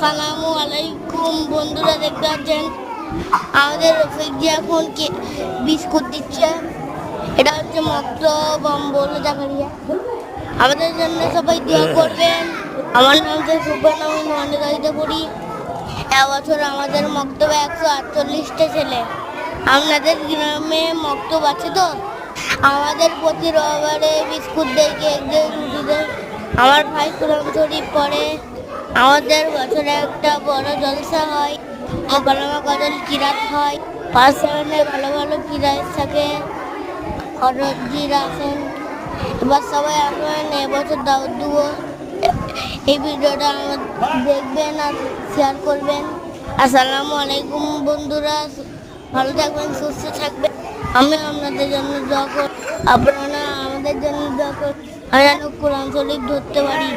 আসসালামু আলাইকুম বন্ধুরা দেখতে পাচ্ছেন? আমাদের রফিক জি এখন কে বিস্কুট দিচ্ছে? এটা হচ্ছে মক্ত বম্বল জাকারিয়া। আমাদের জন্য সবাই দোয়া করবেন। আমার নাম হচ্ছে সুবান আমি মহানগাড়িতে পড়ি এবছর আমাদের মক্তবে একশো আটচল্লিশটা ছেলে। আপনাদের গ্রামে মক্তব আছে তো? আমাদের প্রতি রবিবারে বিস্কুট দেয় কেক দেয় রুটি দেয়। আমার ভাই কোরআন শরীফ পড়ে। আমাদের বছরে একটা বড় জলসা হয় মোকালামা গজল কিরাত হয়। পাঁচ ধরনের ভালো ভালো কিরাত থাকে খরচজির আসেন এবার সবাই আসবেন এবছর দাওয়াত দেবো। এই ভিডিওটা আমার দেখবেন আর শেয়ার করবেন। আসসালামু আলাইকুম বন্ধুরা, ভালো থাকবেন, সুস্থ থাকবেন। আমি আপনাদের জন্য দোয়া করি আপনারা আমাদের জন্য দোয়া করি আমি যেন কোরআন শরীফ ধরতে পারি।